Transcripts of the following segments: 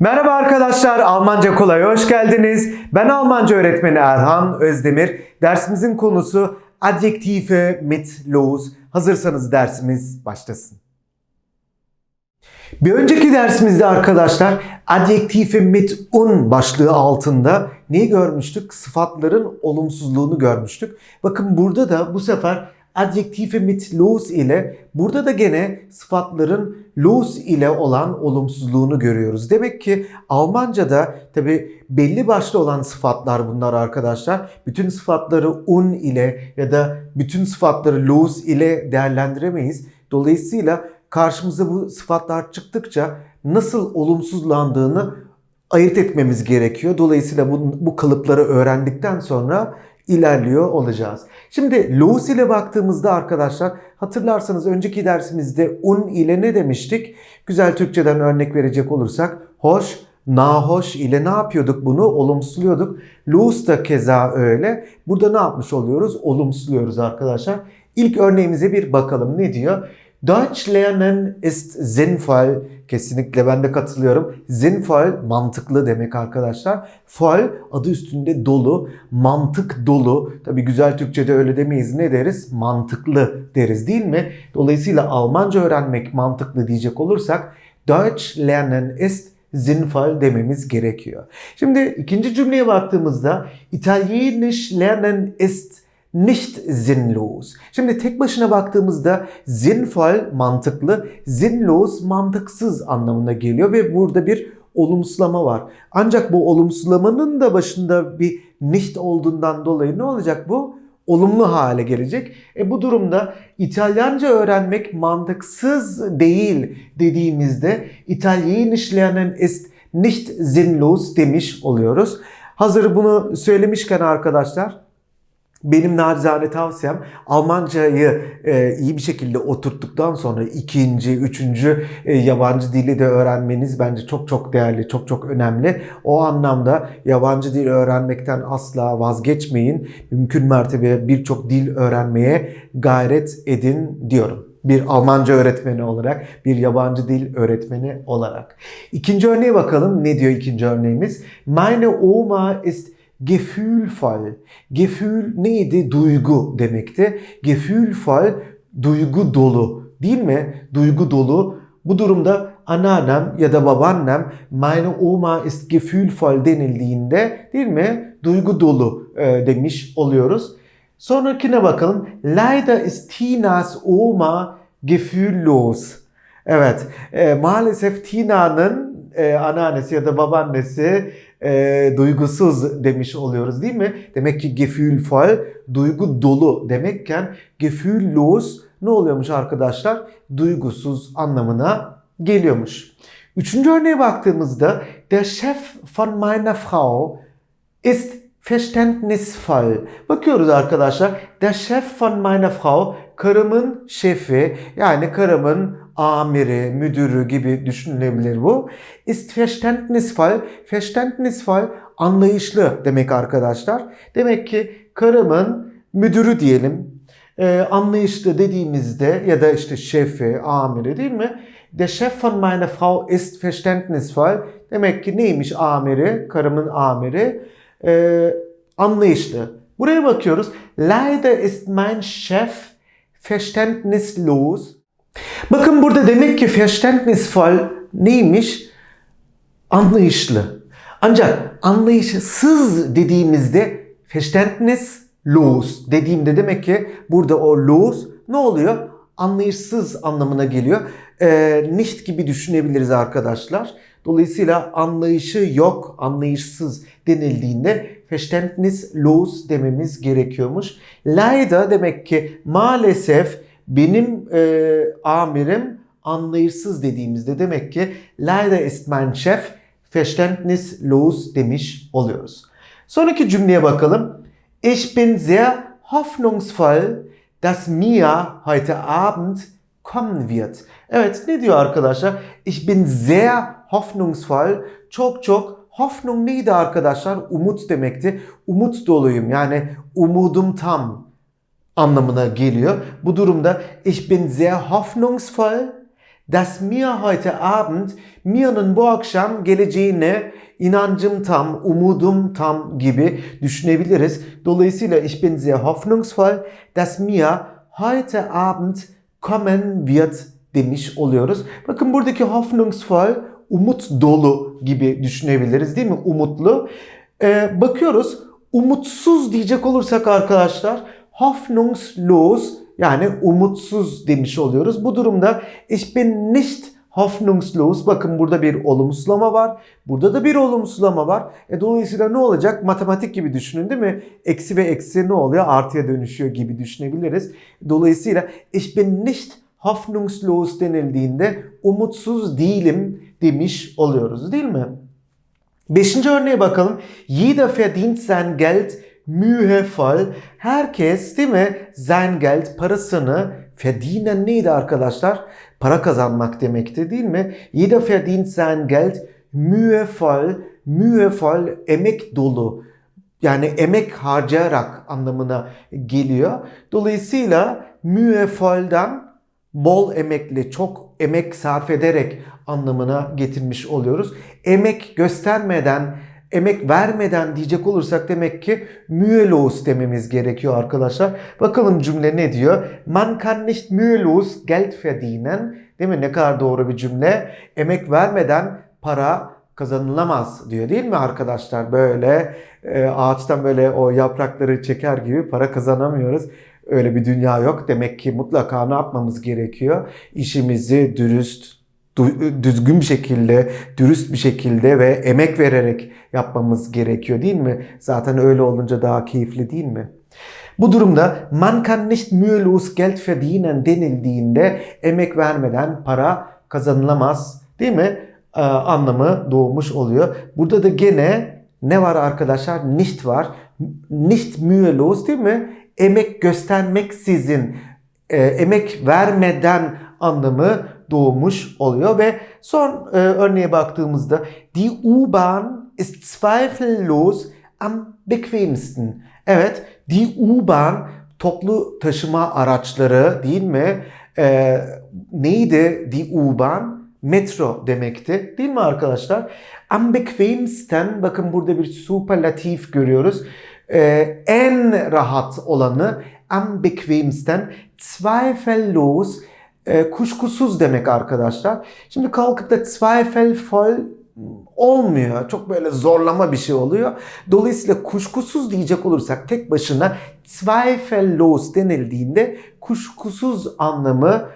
Merhaba arkadaşlar, Almanca Kolay'a hoş geldiniz. Ben Almanca öğretmeni Erhan Özdemir. Dersimizin konusu Adjektive mit los. Hazırsanız dersimiz başlasın. Bir önceki dersimizde arkadaşlar Adjektive mit un başlığı altında neyi görmüştük? Sıfatların olumsuzluğunu görmüştük. Bakın burada da bu sefer Adjektive mit los ile burada da gene sıfatların los ile olan olumsuzluğunu görüyoruz. Demek ki Almanca'da tabi belli başlı olan sıfatlar bunlar arkadaşlar. Bütün sıfatları un ile ya da bütün sıfatları los ile değerlendiremeyiz. Dolayısıyla karşımıza bu sıfatlar çıktıkça nasıl olumsuzlandığını ayırt etmemiz gerekiyor. Dolayısıyla bu, bu kalıpları öğrendikten sonra ilerliyor olacağız. Şimdi los ile baktığımızda arkadaşlar hatırlarsanız önceki dersimizde un ile ne demiştik? Güzel Türkçeden örnek verecek olursak hoş, nahoş ile ne yapıyorduk bunu? Olumsuzluyorduk. Los da keza öyle. Burada ne yapmış oluyoruz? Olumsuzluyoruz arkadaşlar. İlk örneğimize bir bakalım. Ne diyor? Deutsch lernen ist sinnvoll. Kesinlikle ben de katılıyorum. Sinnvoll mantıklı demek arkadaşlar. Voll adı üstünde dolu, mantık dolu. Tabi güzel Türkçe'de öyle demeyiz. Ne deriz? Mantıklı deriz değil mi? Dolayısıyla Almanca öğrenmek mantıklı diyecek olursak Deutsch lernen ist sinnvoll dememiz gerekiyor. Şimdi ikinci cümleye baktığımızda Italienisch lernen ist nicht sinnlos. Şimdi tek başına baktığımızda sinnvoll mantıklı, sinnlos mantıksız anlamına geliyor ve burada bir olumsuzlama var. Ancak bu olumsuzlamanın da başında bir nicht olduğundan dolayı ne olacak bu? Olumlu hale gelecek. E bu durumda İtalyanca öğrenmek mantıksız değil dediğimizde Italienisch lernen ist nicht sinnlos demiş oluyoruz. Hazır bunu söylemişken arkadaşlar benim nacizane tavsiyem Almancayı e, iyi bir şekilde oturttuktan sonra ikinci, üçüncü e, yabancı dili de öğrenmeniz bence çok çok değerli, çok çok önemli. O anlamda yabancı dil öğrenmekten asla vazgeçmeyin. Mümkün mertebe birçok dil öğrenmeye gayret edin diyorum bir Almanca öğretmeni olarak, bir yabancı dil öğretmeni olarak. İkinci örneğe bakalım. Ne diyor ikinci örneğimiz? Meine Oma ist Gefühlvoll. Gefühl neydi? Duygu demekti. Gefühlvoll duygu dolu. Değil mi? Duygu dolu. Bu durumda anneannem ya da babaannem meine Oma ist gefühlvoll denildiğinde değil mi? Duygu dolu e, demiş oluyoruz. Sonrakine bakalım. Leider ist Tinas Oma gefühllos. Evet, e, maalesef Tina'nın e, anneannesi ya da babaannesi e, duygusuz demiş oluyoruz değil mi? Demek ki gefühlvoll duygu dolu demekken gefühllos ne oluyormuş arkadaşlar? Duygusuz anlamına geliyormuş. Üçüncü örneğe baktığımızda der Chef von meiner Frau ist verständnisvoll. Bakıyoruz arkadaşlar. Der Chef von meiner Frau karımın şefi yani karımın amiri, müdürü gibi düşünülebilir bu. Ist verständnisvoll. Verständnisvoll anlayışlı demek arkadaşlar. Demek ki karımın müdürü diyelim. Ee, anlayışlı dediğimizde ya da işte şefi, amiri değil mi? Der Chef von meiner Frau ist verständnisvoll. Demek ki neymiş amiri? Karımın amiri. Ee, anlayışlı. Buraya bakıyoruz. Leider ist mein Chef verständnislos. Bakın burada demek ki verständnisvoll neymiş? Anlayışlı. Ancak anlayışsız dediğimizde verständnislos dediğimde demek ki burada o los ne oluyor? Anlayışsız anlamına geliyor. Ee, nicht gibi düşünebiliriz arkadaşlar. Dolayısıyla anlayışı yok, anlayışsız denildiğinde verständnislos dememiz gerekiyormuş. Leider demek ki maalesef benim e, amirim anlayışsız dediğimizde demek ki leider ist mein Chef verständnislos demiş oluyoruz. Sonraki cümleye bakalım. Ich bin sehr hoffnungsvoll, dass Mia heute Abend kommen wird. Evet ne diyor arkadaşlar? Ich bin sehr hoffnungsvoll. Çok çok Hoffnung neydi arkadaşlar? Umut demekti. Umut doluyum yani umudum tam anlamına geliyor. Bu durumda ich bin sehr hoffnungsvoll, dass mir heute Abend, mir'nın bu akşam geleceğine inancım tam, umudum tam gibi düşünebiliriz. Dolayısıyla ich bin sehr hoffnungsvoll, dass mir heute Abend kommen wird demiş oluyoruz. Bakın buradaki hoffnungsvoll umut dolu gibi düşünebiliriz değil mi? Umutlu. Ee, bakıyoruz umutsuz diyecek olursak arkadaşlar hoffnungslos yani umutsuz demiş oluyoruz. Bu durumda ich bin nicht hoffnungslos. Bakın burada bir olumsuzlama var. Burada da bir olumsuzlama var. E, dolayısıyla ne olacak? Matematik gibi düşünün değil mi? Eksi ve eksi ne oluyor? Artıya dönüşüyor gibi düşünebiliriz. Dolayısıyla ich bin nicht hoffnungslos denildiğinde umutsuz değilim demiş oluyoruz değil mi? Beşinci örneğe bakalım. Jeder verdient sein Geld mühevoll. Herkes değil mi sein Geld parasını verdienen neydi arkadaşlar? Para kazanmak demekti değil mi? Jeder verdient sein Geld mühevoll. Mühevoll emek dolu. Yani emek harcayarak anlamına geliyor. Dolayısıyla mühevoll'dan bol emekli, çok emek sarf ederek anlamına getirmiş oluyoruz. Emek göstermeden, emek vermeden diyecek olursak demek ki mühelos dememiz gerekiyor arkadaşlar. Bakalım cümle ne diyor? Man kann nicht mühelos Geld verdienen. Değil mi? Ne kadar doğru bir cümle. Emek vermeden para kazanılamaz diyor değil mi arkadaşlar? Böyle e, ağaçtan böyle o yaprakları çeker gibi para kazanamıyoruz. Öyle bir dünya yok. Demek ki mutlaka ne yapmamız gerekiyor? İşimizi dürüst, düzgün bir şekilde, dürüst bir şekilde ve emek vererek yapmamız gerekiyor değil mi? Zaten öyle olunca daha keyifli değil mi? Bu durumda man kann nicht mühelos Geld verdienen denildiğinde emek vermeden para kazanılamaz değil mi? Ee, anlamı doğmuş oluyor. Burada da gene ne var arkadaşlar? Nicht var. Nicht mühelos değil mi? Emek göstermeksizin, e, emek vermeden anlamı doğmuş oluyor ve son e, örneğe baktığımızda die U-Bahn ist zweifellos am bequemsten. Evet, die U-Bahn toplu taşıma araçları değil mi? E, neydi die U-Bahn? Metro demekti değil mi arkadaşlar? Am bequemsten bakın burada bir superlatif görüyoruz. E, en rahat olanı am bequemsten zweifellos e, kuşkusuz demek arkadaşlar. Şimdi kalkıp da zweifelvoll olmuyor. Çok böyle zorlama bir şey oluyor. Dolayısıyla kuşkusuz diyecek olursak tek başına zweifellos denildiğinde kuşkusuz anlamı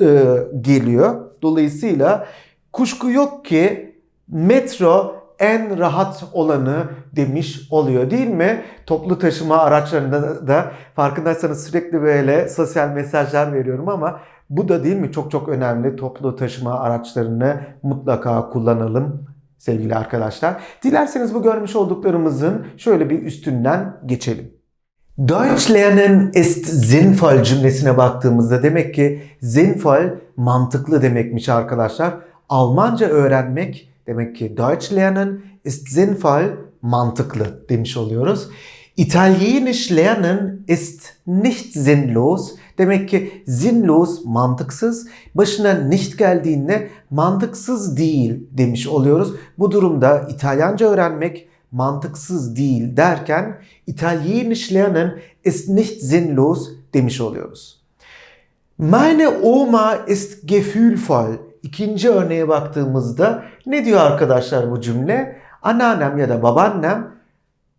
e, geliyor. Dolayısıyla kuşku yok ki metro en rahat olanı demiş oluyor değil mi? Toplu taşıma araçlarında da farkındaysanız sürekli böyle sosyal mesajlar veriyorum ama bu da değil mi çok çok önemli. Toplu taşıma araçlarını mutlaka kullanalım sevgili arkadaşlar. Dilerseniz bu görmüş olduklarımızın şöyle bir üstünden geçelim. Deutsch lernen ist sinnvoll cümlesine baktığımızda demek ki sinnvoll mantıklı demekmiş arkadaşlar. Almanca öğrenmek demek ki Deutsch lernen ist sinnvoll mantıklı demiş oluyoruz. Italienisch lernen ist nicht sinnlos. Demek ki sinnlos mantıksız. Başına nicht geldiğinde mantıksız değil demiş oluyoruz. Bu durumda İtalyanca öğrenmek mantıksız değil derken Italienisch lernen ist nicht sinnlos demiş oluyoruz. Meine Oma ist gefühlvoll. İkinci örneğe baktığımızda ne diyor arkadaşlar bu cümle? Anneannem ya da babaannem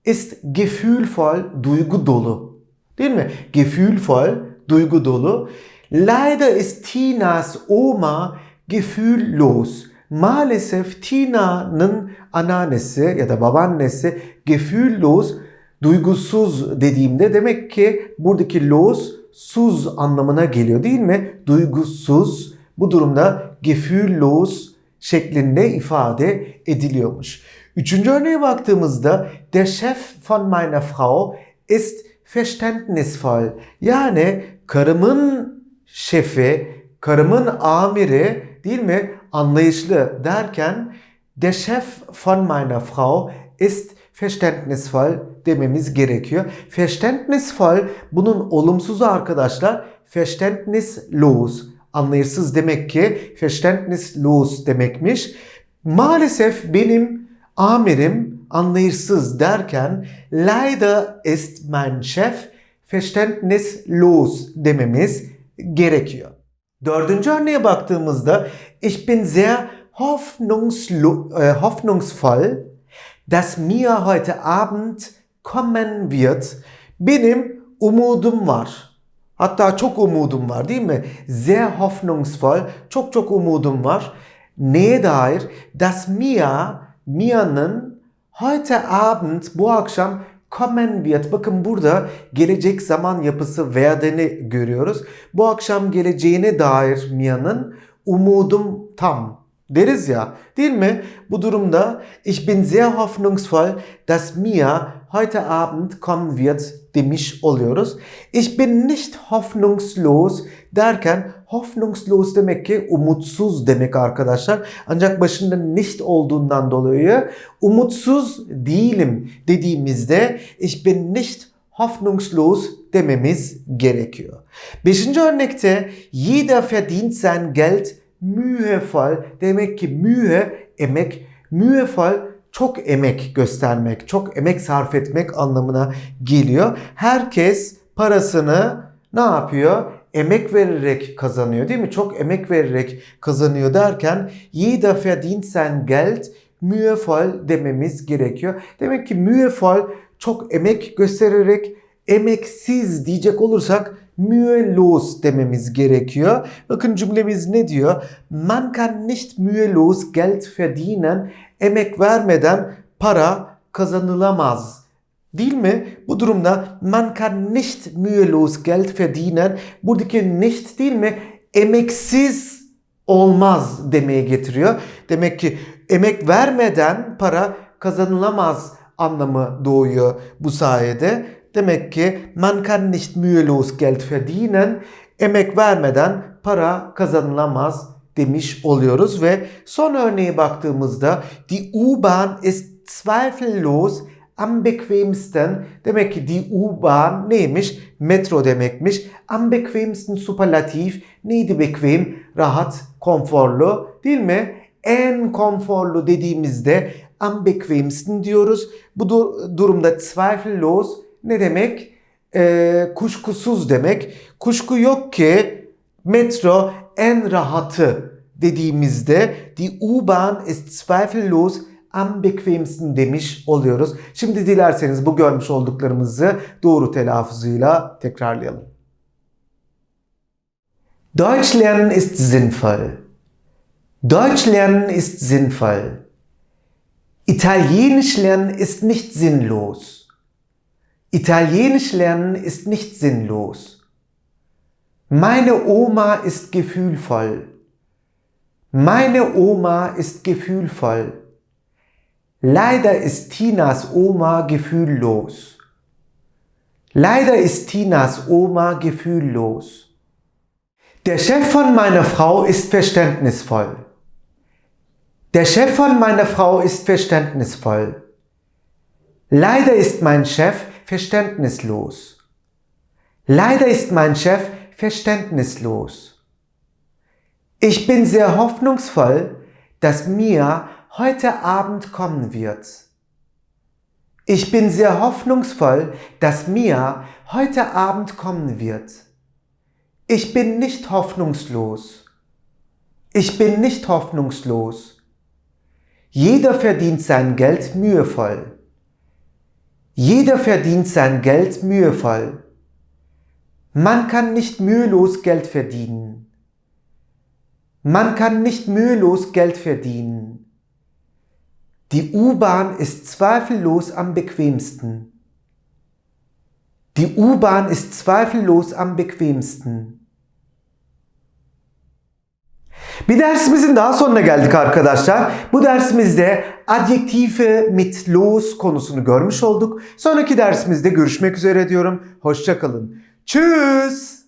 ist gefühlvoll, duygu dolu. Değil mi? Gefühlvoll, duygu dolu. Leider ist Tinas Oma gefühllos. Maalesef Tina'nın anneannesi ya da babaannesi gefühllos, duygusuz dediğimde demek ki buradaki los suz anlamına geliyor değil mi? Duygusuz. Bu durumda gefühllos şeklinde ifade ediliyormuş. Üçüncü örneğe baktığımızda der Chef von meiner Frau ist verständnisvoll. Yani karımın şefi, karımın amiri değil mi? Anlayışlı derken der Chef von meiner Frau ist verständnisvoll dememiz gerekiyor. Verständnisvoll bunun olumsuzu arkadaşlar verständnislos Anlayışsız demek ki verständnislos demekmiş. Maalesef benim amirim anlayışsız derken leider ist mein Chef verständnislos dememiz gerekiyor. Dördüncü örneğe baktığımızda ich bin sehr äh, hoffnungsvoll, dass mir heute Abend kommen wird. Benim umudum var. Hatta çok umudum var değil mi? Sehr hoffnungsvoll. Çok çok umudum var. Neye dair? Dass mir, Mia'nın heute Abend bu akşam kommen wird. Bakın burada gelecek zaman yapısı werdeni görüyoruz. Bu akşam geleceğine dair Mia'nın umudum tam deriz ya değil mi? Bu durumda ich bin sehr hoffnungsvoll, dass Mia heute Abend kommen wird demiş oluyoruz. Ich bin nicht hoffnungslos derken hoffnungslos demek ki umutsuz demek arkadaşlar. Ancak başında nicht olduğundan dolayı umutsuz değilim dediğimizde ich bin nicht hoffnungslos dememiz gerekiyor. Beşinci örnekte jeder verdient sein Geld mühevoll demek ki mühe emek mühevoll çok emek göstermek, çok emek sarf etmek anlamına geliyor. Herkes parasını ne yapıyor? Emek vererek kazanıyor değil mi? Çok emek vererek kazanıyor derken jeder verdient sein Geld mühevoll dememiz gerekiyor. Demek ki mühevoll çok emek göstererek emeksiz diyecek olursak mühelos dememiz gerekiyor. Bakın cümlemiz ne diyor? Man kann nicht mühelos Geld verdienen. Emek vermeden para kazanılamaz. Değil mi? Bu durumda man kann nicht mühelos Geld verdienen. Buradaki nicht değil mi? Emeksiz olmaz demeye getiriyor. Demek ki emek vermeden para kazanılamaz anlamı doğuyor bu sayede. Demek ki man kann nicht mühelos Geld verdienen. Emek vermeden para kazanılamaz demiş oluyoruz ve son örneğe baktığımızda die U-Bahn ist zweifellos am bequemsten demek ki die U-Bahn neymiş? Metro demekmiş. Am bequemsten superlatif neydi bequem? Rahat, konforlu değil mi? En konforlu dediğimizde am bequemsten diyoruz. Bu dur- durumda zweifellos ne demek? Ee, kuşkusuz demek. Kuşku yok ki metro en rahatı dediğimizde die U-Bahn ist zweifellos am bequemsten demiş oluyoruz. Şimdi dilerseniz bu görmüş olduklarımızı doğru telaffuzuyla tekrarlayalım. Deutsch lernen ist sinnvoll. Deutsch lernen ist sinnvoll. Italienisch lernen ist nicht sinnlos. Italienisch lernen ist nicht sinnlos. Meine Oma ist gefühlvoll. Meine Oma ist gefühlvoll. Leider ist Tinas Oma gefühllos. Leider ist Tinas Oma gefühllos. Der Chef von meiner Frau ist verständnisvoll. Der Chef von meiner Frau ist verständnisvoll. Leider ist mein Chef verständnislos. Leider ist mein Chef verständnislos. Ich bin sehr hoffnungsvoll, dass Mia heute Abend kommen wird. Ich bin sehr hoffnungsvoll, dass Mia heute Abend kommen wird. Ich bin nicht hoffnungslos. Ich bin nicht hoffnungslos. Jeder verdient sein Geld mühevoll. Jeder verdient sein Geld mühevoll. Man kann nicht mühelos Geld verdienen. Man kann nicht mühelos Geld verdienen. Die U-Bahn ist zweifellos am bequemsten. Die U-Bahn ist zweifellos am bequemsten. Bir dersimizin daha sonuna geldik arkadaşlar. Bu dersimizde adjektife mit los konusunu görmüş olduk. Sonraki dersimizde görüşmek üzere diyorum. Hoşçakalın. Tschüss.